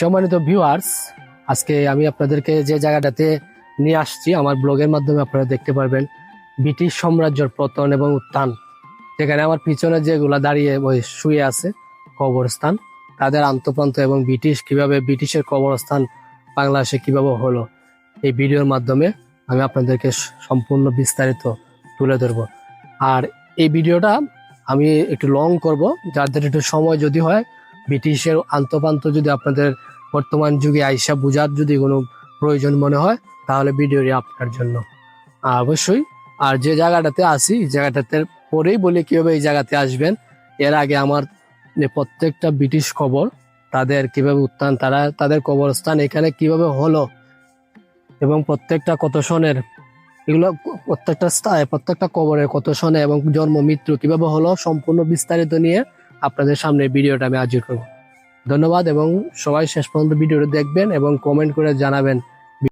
সম্মানিত ভিউয়ার্স আজকে আমি আপনাদেরকে যে জায়গাটাতে নিয়ে আসছি, আমার ব্লগের মাধ্যমে আপনারা দেখতে পারবেন ব্রিটিশ সাম্রাজ্যের পতন এবং উত্থান। যেখানে আমার পিছনে যেগুলা দাঁড়িয়ে ওই শুয়ে আছে কবরস্থান, তাদের আন্তপ্রান্ত এবং ব্রিটিশ কীভাবে ব্রিটিশের কবরস্থান বাংলাদেশে কীভাবে হলো, এই ভিডিওর মাধ্যমে আমি আপনাদেরকে সম্পূর্ণ বিস্তারিত তুলে ধরবো। আর এই ভিডিওটা আমি একটু লং করব, যাদের একটু সময় যদি হয় ব্রিটিশের আন্তপান্ত যদি আপনাদের বর্তমান যুগে আইসা বুঝার যদি কোনো প্রয়োজন মনে হয়, তাহলে ভিডিওটি আপনার জন্য। অবশ্যই, আর যে জায়গাটাতে আসি জায়গাটাতে পরেই বলি কীভাবে এই জায়গাতে আসবেন। এর আগে আমার প্রত্যেকটা ব্রিটিশ খবর, তাদের কীভাবে উত্থান, তারা তাদের কবরস্থান এখানে কীভাবে হলো এবং প্রত্যেকটা কত সনের, এগুলো প্রত্যেকটা প্রত্যেকটা কবরের কত সনে এবং জন্ম, মৃত্যু কীভাবে হলো, সম্পূর্ণ বিস্তারিত নিয়ে আপনাদের সামনে ভিডিওটা আমি হাজির করব। ধন্যবাদ এবং সবাই শেষ পর্যন্ত ভিডিওটা দেখবেন এবং কমেন্ট করে জানাবেন